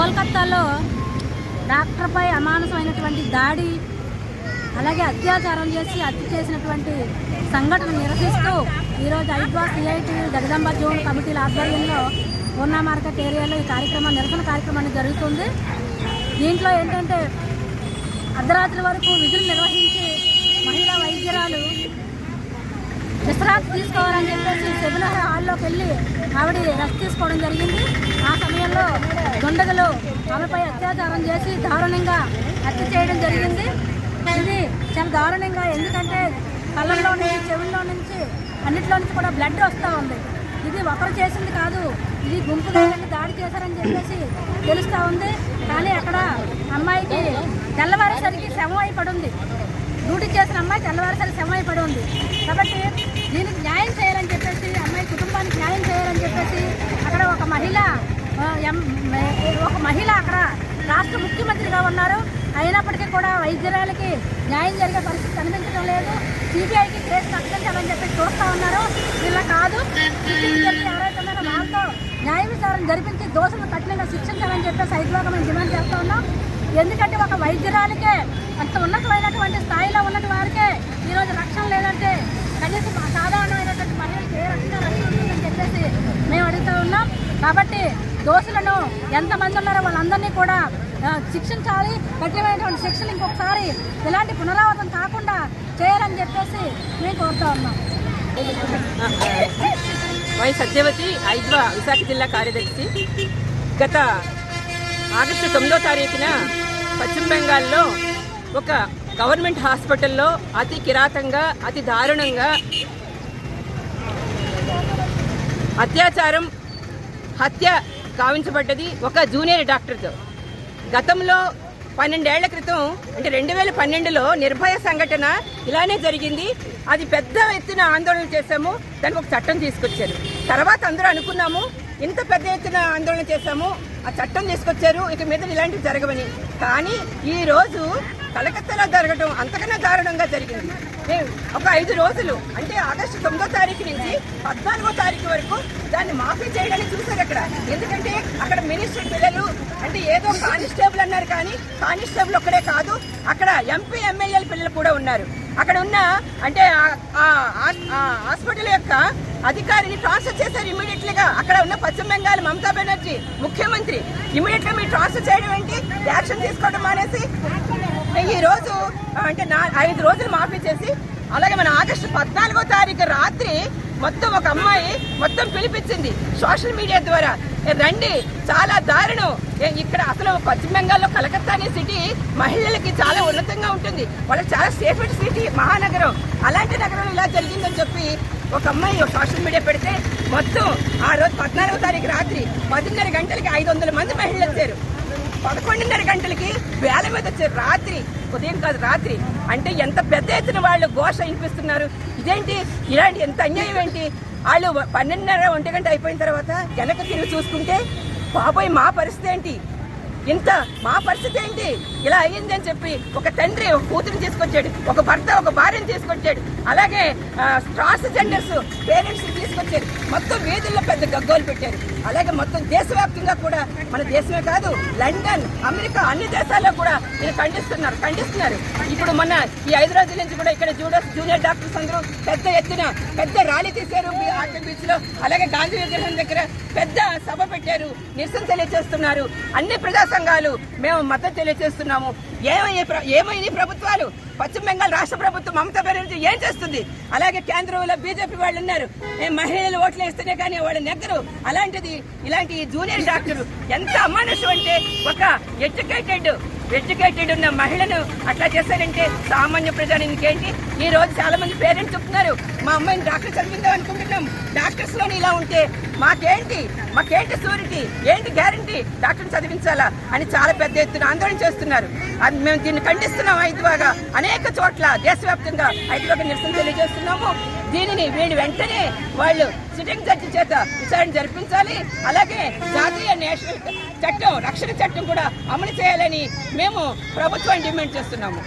కోల్కత్తాలో డాక్టర్పై అమానుషమైనటువంటి దాడి అలాగే అత్యాచారం చేసి హత్య చేసినటువంటి సంఘటన నిరసిస్తూ ఈరోజు ఐద్వా సిఐటి జగదంబ జోన్ కమిటీల ఆధ్వర్యంలో పూర్ణ మార్కెట్ ఏరియాలో ఈ కార్యక్రమం నిరసన కార్యక్రమాన్ని జరుగుతుంది. దీంట్లో ఏంటంటే అర్ధరాత్రి వరకు విధులు నిర్వహించి మహిళా వైద్యురాలు విశ్రాంతి తీసుకోవాలని చెప్పేసి సెమినార్ హాల్లోకి వెళ్ళి ఆవిడ రెస్ట్ తీసుకోవడం జరిగింది. ఆ సమయంలో దుండగులు ఆమెపై అత్యాచారం చేసి దారుణంగా హత్య చేయడం జరిగింది. ఇది చాలా దారుణంగా ఎందుకంటే కళ్ళల్లో నుంచి చెవుల్లో నుంచి అన్నిట్లో నుంచి కూడా బ్లడ్ వస్తూ ఉంది. ఇది ఒకరు చేసింది కాదు ఇది గుంపు వెళ్ళి దాడి చేశారని చెప్పేసి తెలుస్తూ ఉంది. కానీ అక్కడ అమ్మాయికి తెల్లవారేసరికి శవం అయిపడి ఉంది డ్యూటీ చేసిన అమ్మాయి తెల్లవారుసరి శవం పడి ఉంది. కాబట్టి దీనికి న్యాయం చేయాలని చెప్పేసి అమ్మాయి కుటుంబానికి న్యాయం చేయాలని చెప్పేసి అక్కడ ఒక మహిళ ఎం- ఒక మహిళ అక్కడ రాష్ట్ర ముఖ్యమంత్రిగా ఉన్నారు. అయినప్పటికీ కూడా వైద్యురాలకి న్యాయం జరిగే పరిస్థితి కనిపించడం లేదు. సిబిఐకి కేసు కట్టించాలని చెప్పి చూస్తూ ఉన్నారు. ఇలా కాదు. ఎవరైతే వాళ్ళతో న్యాయ విచారణ జరిపించి దోషులు కఠినంగా శిక్షించాలని చెప్పేసి హైదరాబాద్ మేము డిమాండ్ చేస్తూ ఉన్నాం. ఎందుకంటే ఒక వైద్యురాలకే అంత ఉన్నతమైనటువంటి స్థాయిలో ఉన్నటి వారికే ఈరోజు రక్షణ లేదంటే కనీసం సాధారణమైనటువంటి మహిళలకు ఏ రక్షణ రక్షణ ఉంటుందని చెప్పేసి మేము అడుగుతూ ఉన్నాం. కాబట్టి దోషులను ఎంతమంది ఉన్నారో వాళ్ళందరినీ కూడా శిక్షించాలి. కఠినమైనటువంటి శిక్షలు ఇంకొకసారి ఇలాంటి పునరావృతం కాకుండా చేయాలని చెప్పేసి మేము కోరుతూ ఉన్నాం. వై సత్యవతి ఐద్వా విశాఖ జిల్లా కార్యదర్శి. గత ఆగస్టు తొమ్మిదో తారీఖున పశ్చిమ బెంగాల్లో ఒక గవర్నమెంట్ హాస్పిటల్లో అతి కిరాతంగా అతి దారుణంగా అత్యాచారం హత్య గావించబడ్డది ఒక జూనియర్ డాక్టర్తో. గతంలో పన్నెండేళ్ళ క్రితం అంటే రెండు వేల పన్నెండులో నిర్భయ సంఘటన ఇలానే జరిగింది. అది పెద్ద ఎత్తున ఆందోళన చేశాము. దానికి ఒక చట్టం తీసుకొచ్చారు. తర్వాత అందరూ అనుకున్నాము ఇంత పెద్ద ఎత్తున ఆందోళన చేశాము. ఆ చట్టం తీసుకొచ్చారు. ఇక మీద ఇలాంటివి జరగవని. కానీ ఈ రోజు కలకత్తాలో జరగడం అంతకన్నా దారుణంగా జరిగింది. ఒక ఐదు రోజులు అంటే ఆగస్టు తొమ్మిదో తారీఖు నుంచి పద్నాలుగో తారీఖు వరకు దాన్ని మాఫీ చేయడానికి చూశారు అక్కడ. ఎందుకంటే అక్కడ మినిస్టర్ పిల్లలు అంటే ఏదో కానిస్టేబుల్ అన్నారు కానీ కానిస్టేబుల్ ఒక్కడే కాదు అక్కడ ఎంపీ ఎమ్మెల్యేల పిల్లలు కూడా ఉన్నారు. అక్కడ ఉన్న అంటే ఆ- ఆ- హాస్పిటల్ యొక్క అధికారిని ట్రాన్స్ఫర్ చేశారు ఇమీడియట్లీగా అక్కడ ఉన్న పశ్చిమ బెంగాల్ మమతా బెనర్జీ ముఖ్యమంత్రి. ఇమీడియట్గా మీరు ట్రాన్స్ఫర్ చేయడం ఏంటి? యాక్షన్ తీసుకోవడం మానేసి ఈ రోజు అంటే నా ఐదు రోజులు మాఫీ చేసి అలాగే మన ఆగస్టు పద్నాలుగో తారీఖు రాత్రి మొత్తం ఒక అమ్మాయి మొత్తం పిలిపించింది సోషల్ మీడియా ద్వారా. రండి చాలా దారుణం. ఇక్కడ అసలు పశ్చిమ బెంగాల్లో కలకత్తా అనే సిటీ మహిళలకి చాలా ఉన్నతంగా ఉంటుంది. వాళ్ళకి చాలా సేఫెస్ట్ సిటీ మహానగరం. అలాంటి నగరం ఇలా జరిగిందని చెప్పి ఒక అమ్మాయి సోషల్ మీడియా పెడితే మొత్తం ఆ రోజు పద్నాలుగో తారీఖు రాత్రి పదిన్నర గంటలకి ఐదు వందల మంది మహిళలు వచ్చారు పదకొండున్నర గంటలకి వేల మీద వచ్చే రాత్రి ఉదయం కాదు రాత్రి. అంటే ఎంత పెద్ద ఎత్తున వాళ్ళు ఘోష వినిపిస్తున్నారు. ఇదేంటి? ఇలాంటి ఎంత అన్యాయం ఏంటి? వాళ్ళు పన్నెండున్నర ఒంటి గంట అయిపోయిన తర్వాత వెనక తిరిగి చూసుకుంటే బాబోయ్ మా పరిస్థితి ఏంటి? ఇంత మా పరిస్థితి ఏంటి? ఇలా అయ్యింది అని చెప్పి ఒక తండ్రి ఒక కూతురిని తీసుకొచ్చాడు ఒక భర్త ఒక భార్యను తీసుకొచ్చాడు. అలాగే ట్రాన్స్జెండర్స్ పేరెంట్స్ తీసుకొచ్చారు. మొత్తం వీధుల్లో పెద్ద గగ్గోలు పెట్టారు. అలాగే మొత్తం దేశవ్యాప్తంగా కూడా మన దేశమే కాదు లండన్ అమెరికా అన్ని దేశాల్లో కూడా ఇది ఖండిస్తున్నారు ఖండిస్తున్నారు. ఇప్పుడు మొన్న ఈ ఐదు రోజుల నుంచి కూడా ఇక్కడ జూడస్ జూనియర్ డాక్టర్స్ అందరూ పెద్ద ఎత్తున పెద్ద ర్యాలీ తీశారు ఆర్టీ బీచ్లో. అలాగే గాంధీ విగ్రహం దగ్గర పెద్ద సభ పెట్టారు. నిరసన తెలియజేస్తున్నారు. అన్ని ప్రజా సంఘాలు మేము మద్దతు తెలియజేస్తున్నాము. ఏమై ఏమైంది ప్రభుత్వాలు? పశ్చిమ బెంగాల్ రాష్ట్ర ప్రభుత్వం మమతా బెనర్జీ ఏం చేస్తుంది? అలాగే కేంద్రంలో బీజేపీ వాళ్ళు ఉన్నారు. మహిళలు ఓట్లు వేస్తేనే కానీ వాళ్ళు నెగ్గరు. అలాంటిది ఇలాంటి జూనియర్ డాక్టర్ ఎంత అమానుషం అంటే ఒక ఎడ్యుకేటెడ్ ఎడ్యుకేటెడ్ ఉన్న మహిళను అట్లా చేశారంటే సామాన్య ప్రజానికి ఏంటి ఈ రోజు చాలా మంది పేరెంట్స్ చెప్తున్నారు మా అమ్మాయిని డాక్టర్ చదివిందాం అనుకుంటున్నాం. డాక్టర్స్లోని ఇలా ఉంటే మాకేంటి? మాకేంటి సూరిటీ ఏంటి గ్యారంటీ డాక్టర్ని చదివించాలా? అని చాలా పెద్ద ఎత్తున ఆందోళన చేస్తున్నారు. అది మేము దీన్ని ఖండిస్తున్నాం హైదరాబాగా అనేక చోట్ల దేశవ్యాప్తంగా హైదరాబాద్ నిరసన తెలియజేస్తున్నాము. దీనిని వీళ్ళు వెంటనే వాళ్ళు సిట్టింగ్ జడ్జి చేత విచారణ జరిపించాలి. అలాగే జాతీయ నేషనల్ చట్టం రక్షణ చట్టం కూడా అమలు చేయాలని మేము ప్రభుత్వం డిమాండ్ చేస్తున్నాము.